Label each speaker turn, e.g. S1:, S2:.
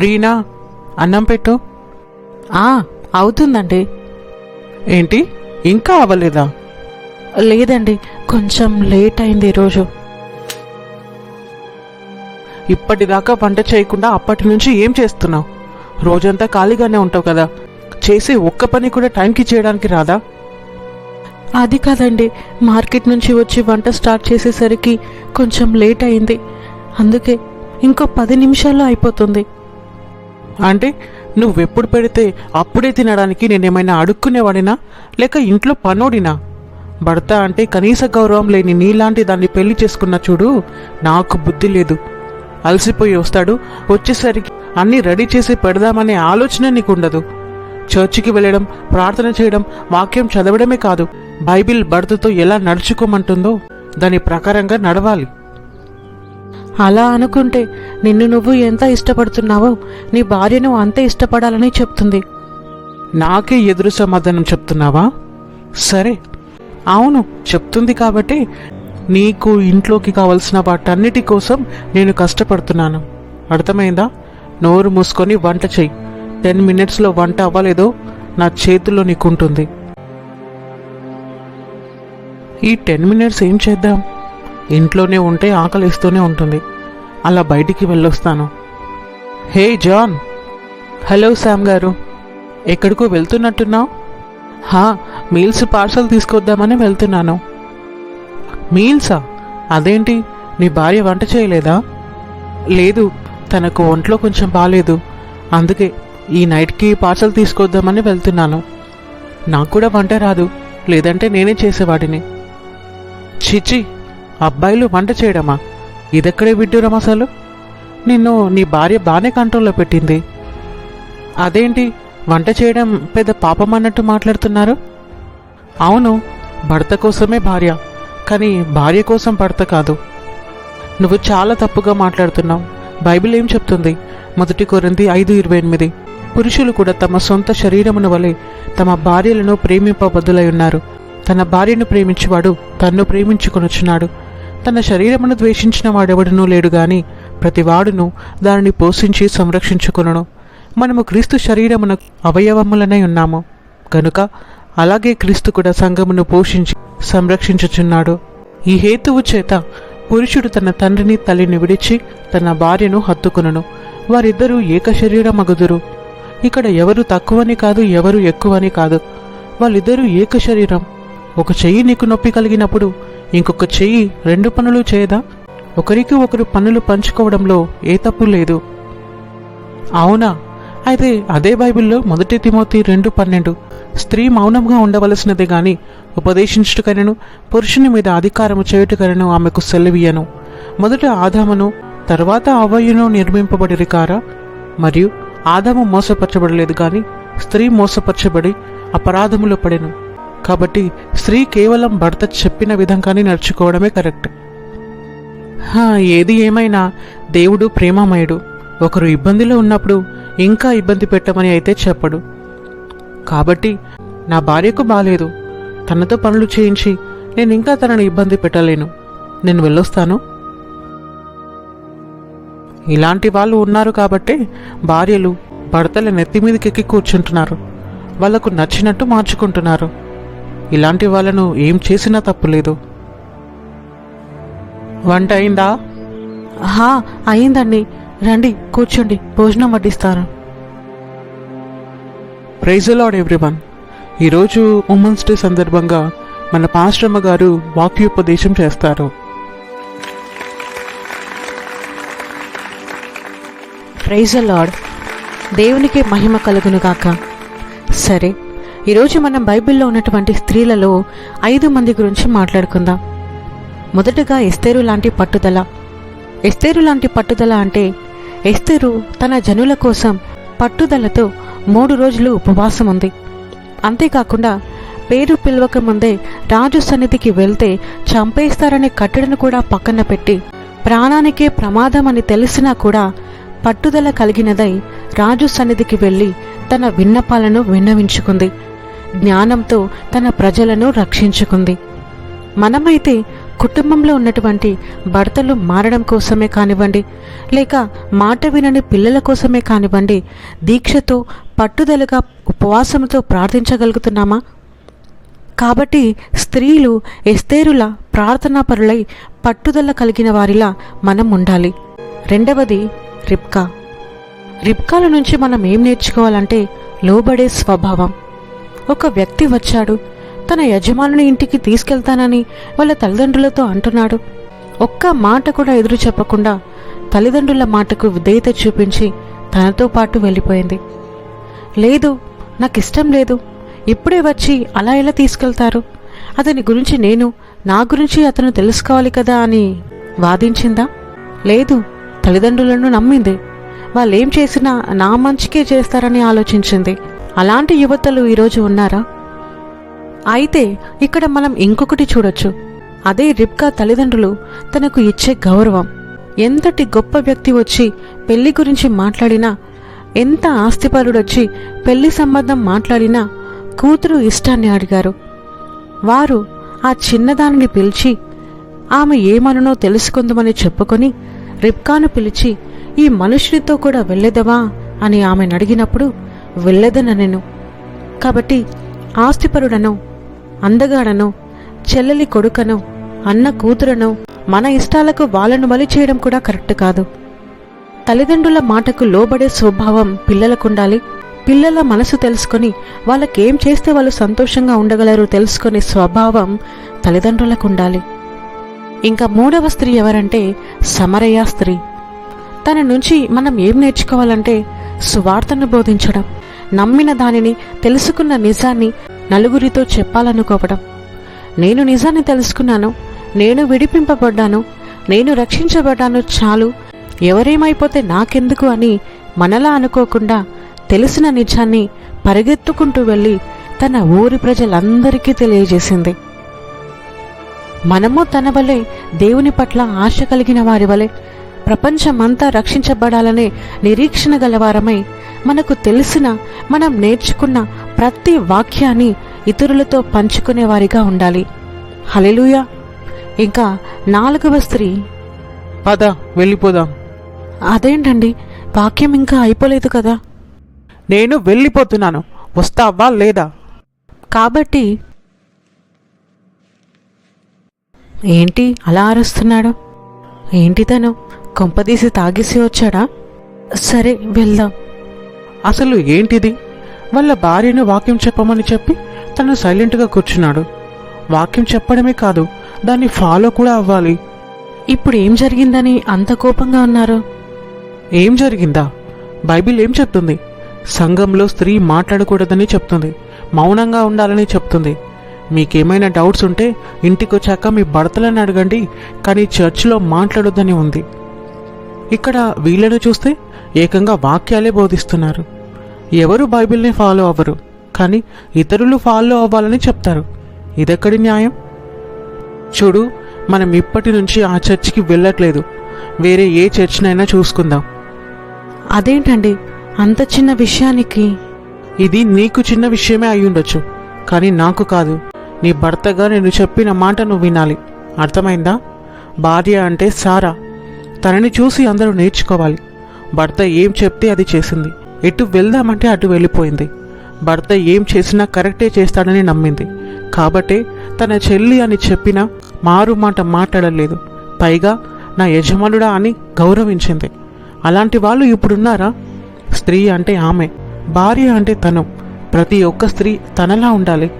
S1: రీనా అన్నం పెట్టు
S2: ఆ అవుతుందండి
S1: ఏంటి ఇంకా అవ్వలేదా
S2: లేదండి కొంచెం లేట్ అయింది ఈరోజు
S1: ఇప్పటిదాకా వంట చేయకుండా అప్పటి నుంచి ఏం చేస్తున్నావు రోజంతా ఖాళీగానే ఉంటావు కదా చేసే ఒక్క పని కూడా టైంకి చేయడానికి రాదా
S2: అది కాదండి మార్కెట్ నుంచి వచ్చి వంట స్టార్ట్ చేసేసరికి కొంచెం లేట్ అయింది అందుకే ఇంకో పది నిమిషాల్లో అయిపోతుంది
S1: అంటే నువ్వెప్పుడు పెడితే అప్పుడే తినడానికి నేనేమైనా అడుక్కునేవాడినా లేక ఇంట్లో పనోడినా భర్త అంటే కనీస గౌరవం లేని నీలాంటి దాన్ని పెళ్లి చేసుకున్న చూడు నాకు బుద్ధి లేదు అలసిపోయి వస్తాడు వచ్చేసరికి అన్ని రెడీ చేసి పెడదామనే ఆలోచన నీకుండదు చర్చికి వెళ్ళడం ప్రార్థన చేయడం వాక్యం చదవడమే కాదు బైబిల్ భర్తతో ఎలా నడుచుకోమంటుందో దాని ప్రకారంగా నడవాలి
S2: అలా అనుకుంటే నిన్ను నువ్వు ఎంత ఇష్టపడుతున్నావో నీ భార్యను అంతే ఇష్టపడాలని చెప్తుంది
S1: నాకే ఎదురు సమాధానం చెప్తున్నావా సరే అవును చెప్తుంది కాబట్టి నీకు ఇంట్లోకి కావలసిన వాటన్నిటి కోసం నేను కష్టపడుతున్నాను అర్థమైందా నోరు మూసుకొని వంట చెయ్యి టెన్ మినిట్స్లో వంట అవ్వలేదో నా చేతుల్లో నీకుంటుంది ఈ టెన్ మినిట్స్ ఏం చేద్దాం ఇంట్లోనే ఉంటే ఆకలిస్తూనే ఉంటుంది అలా బయటికి వెళ్ళొస్తాను హే జాన్ హలో శామ్ గారు ఎక్కడికో వెళ్తున్నట్టున్నావు
S2: హా మీల్స్ పార్సల్ తీసుకొద్దామని వెళ్తున్నాను
S1: మీల్సా అదేంటి నీ భార్య వంట చేయలేదా
S2: లేదు తనకు ఒంట్లో కొంచెం బాగాలేదు అందుకే ఈ నైట్కి పార్సల్ తీసుకొద్దామని వెళ్తున్నాను నాకు కూడా వంట రాదు లేదంటే నేనే చేసేవాడిని
S1: చిచి అబ్బాయిలు వంట చేయడమా ఇదెక్కడే విడ్డూరం అసలు నిన్ను నీ భార్య బాగానే కంట్రోల్లో పెట్టింది అదేంటి వంట చేయడం పెద్ద పాపం అన్నట్టు మాట్లాడుతున్నారు
S2: అవును భర్త కోసమే భార్య కానీ భార్య కోసం భర్త కాదు
S1: నువ్వు చాలా తప్పుగా మాట్లాడుతున్నావు బైబిల్ ఏం చెప్తుంది మొదటి కొరింది ఐదు ఇరవై ఎనిమిది పురుషులు కూడా తమ సొంత శరీరమును వలె తమ భార్యలను ప్రేమింపబద్దులై ఉన్నారు తన భార్యను ప్రేమించువాడు తన్ను ప్రేమించుకొనొచ్చున్నాడు తన శరీరమును ద్వేషించిన వాడెవడనూ లేడు గాని ప్రతివాడును దానిని పోషించి సంరక్షించుకును మనము క్రీస్తు శరీరమున అవయవములనై ఉన్నాము కనుక అలాగే క్రీస్తు కూడా సంఘమును పోషించి సంరక్షించుచున్నాడు ఈ హేతువు చేత పురుషుడు తన తండ్రిని తల్లిని విడిచి తన భార్యను హత్తుకును వారిద్దరూ ఏక శరీరమగుదురు ఇక్కడ ఎవరు తక్కువని కాదు ఎవరు ఎక్కువని కాదు వాళ్ళిద్దరూ ఏక శరీరం ఒక చెయ్యి నీకు నొప్పి కలిగినప్పుడు ఇంకొక చెయ్యి రెండు పనులు చేయదా ఒకరికి ఒకరు పనులు పంచుకోవడంలో ఏ తప్పు లేదు అవునా అయితే అదే బైబిల్లో మొదటి తిమోతి రెండు పన్నెండు స్త్రీ మౌనంగా ఉండవలసినదే గాని ఉపదేశించుటకనను పురుషుని మీద అధికారము చేయుటకనను ఆమెకు సెలవియను మొదట ఆదామును తర్వాత అవయును నిర్మింపబడి రికారా మరియు ఆదాము మోసపరచబడలేదు కానీ స్త్రీ మోసపరచబడి అపరాధములో పడెను కాబట్టి స్త్రీ కేవలం భర్త చెప్పిన విధంగానే నడుచుకోవడమే కరెక్ట్ ఏది ఏమైనా దేవుడు ప్రేమమయుడు ఒకరు ఇబ్బందిలో ఉన్నప్పుడు ఇంకా ఇబ్బంది పెట్టమని అయితే చెప్పడు కాబట్టి నా భార్యకు బాలేదు తనతో పనులు చేయించి నేను ఇంకా తనని ఇబ్బంది పెట్టలేను నేను వెళ్ళొస్తాను ఇలాంటి వాళ్ళు ఉన్నారు కాబట్టి భార్యలు భర్తల నెత్తి మీదకెక్కి కూర్చుంటున్నారు వాళ్లకు నచ్చినట్టు మార్చుకుంటున్నారు ఇలాంటి వాళ్ళను ఏం చేసినా తప్పులేదు వంట అయిందా
S2: హా అయిందండి రండి కూర్చోండి భోజనం వడ్డిస్తారు
S1: ప్రైజ్ లాడ్ ఎవ్రీవన్ ఈరోజు ఉమెన్స్ డే సందర్భంగా మన పాశ్రమ గారు వాక్యోపదేశం చేస్తారు
S2: ప్రైజ్ లాడ్ దేవునికి మహిమ కలుగునుగాక సరే ఈరోజు మనం బైబిల్లో ఉన్నటువంటి స్త్రీలలో ఐదు మంది గురించి మాట్లాడుకుందాం మొదటగా ఎస్తేరు లాంటి పట్టుదల ఎస్తేరు లాంటి పట్టుదల అంటే ఎస్తేరు తన జనుల కోసం పట్టుదలతో మూడు రోజులు ఉపవాసం ఉంది అంతేకాకుండా పేరు పిలవక ముందే రాజు సన్నిధికి వెళ్తే చంపేస్తారనే కట్టడను కూడా పక్కన పెట్టి ప్రాణానికే ప్రమాదం అని తెలిసినా కూడా పట్టుదల కలిగినదై రాజు సన్నిధికి వెళ్ళి తన విన్నపాలను విన్నవించుకుంది జ్ఞానంతో తన ప్రజలను రక్షించుకుంది మనమైతే కుటుంబంలో ఉన్నటువంటి భర్తలు మారడం కోసమే కానివ్వండి లేక మాట వినని పిల్లల కోసమే కానివ్వండి దీక్షతో పట్టుదలగా ఉపవాసంతో ప్రార్థించగలుగుతున్నామా కాబట్టి స్త్రీలు ఎస్తేరుల ప్రార్థనా పరులై పట్టుదల కలిగిన వారిలా మనం ఉండాలి రెండవది రిబ్కా రిబ్కాల నుంచి మనం ఏం నేర్చుకోవాలంటే లోబడే స్వభావం ఒక వ్యక్తి వచ్చాడు తన యజమానుని ఇంటికి తీసుకెళ్తానని వాళ్ళ తల్లిదండ్రులతో అంటున్నాడు ఒక్క మాట కూడా ఎదురు చెప్పకుండా తల్లిదండ్రుల మాటకు విధేయత చూపించి తనతో పాటు వెళ్ళిపోయింది లేదు నాకు ఇష్టం లేదు ఇప్పుడే వచ్చి అలా ఎలా తీసుకెళ్తారు అతని గురించి నేను నా గురించి అతను తెలుసుకోవాలి కదా అని వాదించిందా లేదు తల్లిదండ్రులను నమ్మింది వాళ్ళేం చేసినా నా మంచికే చేస్తారని ఆలోచించింది అలాంటి యువతలు ఈరోజు ఉన్నారా అయితే ఇక్కడ మనం ఇంకొకటి చూడొచ్చు అదే రిబ్కా తల్లిదండ్రులు తనకు ఇచ్చే గౌరవం ఎంతటి గొప్ప వ్యక్తి వచ్చి పెళ్లి గురించి మాట్లాడినా ఎంత ఆస్తిపరుడొచ్చి పెళ్లి సంబంధం మాట్లాడినా కూతురు ఇష్టాన్ని అడిగారు వారు ఆ చిన్నదానిని పిలిచి ఆమె ఏమననో తెలుసుకుందామని చెప్పుకొని రిబ్కాను పిలిచి ఈ మనుషునితో కూడా వెళ్ళేదవా అని ఆమెను అడిగినప్పుడు వెళ్ళదనెను కాబట్టి ఆస్తిపరుడనో అందగాడనో చెల్లెలి కొడుకనో అన్న కూతురనో మన ఇష్టాలకు వాళ్ళను బలి చేయడం కూడా కరెక్ట్ కాదు తల్లిదండ్రుల మాటకు లోబడే స్వభావం పిల్లలకుండాలి పిల్లల మనసు తెలుసుకొని వాళ్ళకేం చేస్తే వాళ్ళు సంతోషంగా ఉండగలరు తెలుసుకునే స్వభావం తల్లిదండ్రులకు ఉండాలి ఇంకా మూడవ స్త్రీ ఎవరంటే సమరయ్య స్త్రీ తన నుంచి మనం ఏం నేర్చుకోవాలంటే సువార్తను బోధించడం నమ్మిన దానిని తెలుసుకున్న నిజాన్ని నలుగురితో చెప్పాలనుకోవడం నేను నిజాన్ని తెలుసుకున్నాను నేను విడిపింపబడ్డాను నేను రక్షించబడ్డాను చాలు ఎవరేమైపోతే నాకెందుకు అని మనలా అనుకోకుండా తెలిసిన నిజాన్ని పరిగెత్తుకుంటూ వెళ్ళి తన ఊరి ప్రజలందరికీ తెలియజేసింది మనము తన వలె దేవుని పట్ల ఆశ కలిగిన వారి వలె ప్రపంచమంతా రక్షించబడాలనే నిరీక్షణ గలవారమై మనకు తెలిసిన మనం నేర్చుకున్న ప్రతి వాక్యాన్ని ఇతరులతో పంచుకునేవారిగా ఉండాలి హలెలుయ ఇంకా నాలుగవ స్త్రీ
S1: పద వెళ్ళిపోదాం
S2: అదేంటండి వాక్యం ఇంకా అయిపోలేదు కదా
S1: నేను వెళ్ళిపోతున్నాను వస్తావా లేదా
S2: కాబట్టి ఏంటి అలా అరుస్తున్నాడు ఏంటి తను కొంపదీసి తాగేసి వచ్చాడా సరే వెళ్దాం
S1: అసలు ఏంటిది వాళ్ళ భార్యను వాక్యం చెప్పమని చెప్పి తను సైలెంట్గా కూర్చున్నాడు వాక్యం చెప్పడమే కాదు దాన్ని ఫాలో కూడా అవ్వాలి
S2: ఇప్పుడు ఏం జరిగిందని అంత కోపంగా ఉన్నారు
S1: ఏం జరిగిందా బైబిల్ ఏం చెప్తుంది సంఘంలో స్త్రీ మాట్లాడకూడదని చెప్తుంది మౌనంగా ఉండాలని చెప్తుంది మీకేమైనా డౌట్స్ ఉంటే ఇంటికొచ్చాక మీ భర్తలను అడగండి కానీ చర్చ్లో మాట్లాడొద్దని ఉంది ఇక్కడ వీళ్ళను చూస్తే ఏకంగా వాక్యాలే బోధిస్తున్నారు ఎవరు బైబిల్ని ఫాలో అవ్వరు కానీ ఇతరులు ఫాలో అవ్వాలని చెప్తారు ఇదెక్కడి న్యాయం చూడు మనం ఇప్పటి నుంచి ఆ చర్చికి వెళ్ళట్లేదు వేరే ఏ చర్చినైనా చూసుకుందాం
S2: అదేంటండి అంత చిన్న విషయానికి
S1: ఇది నీకు చిన్న విషయమే అయ్యుండొచ్చు కానీ నాకు కాదు నీ భర్తగా నేను చెప్పిన మాట నువ్వు వినాలి అర్థమైందా భార్య అంటే సారా తనని చూసి అందరూ నేర్చుకోవాలి భర్త ఏం చెప్తే అది చేసింది ఎటు వెళ్దామంటే అటు వెళ్ళిపోయింది భర్త ఏం చేసినా కరెక్టే చేస్తాడని నమ్మింది కాబట్టే తన చెల్లి అని చెప్పినా మారు మాట మాట్లాడలేదు పైగా నా యజమానుడా అని గౌరవించింది అలాంటి వాళ్ళు ఇప్పుడున్నారా స్త్రీ అంటే ఆమె భార్య అంటే తను ప్రతి ఒక్క స్త్రీ తనలా ఉండాలి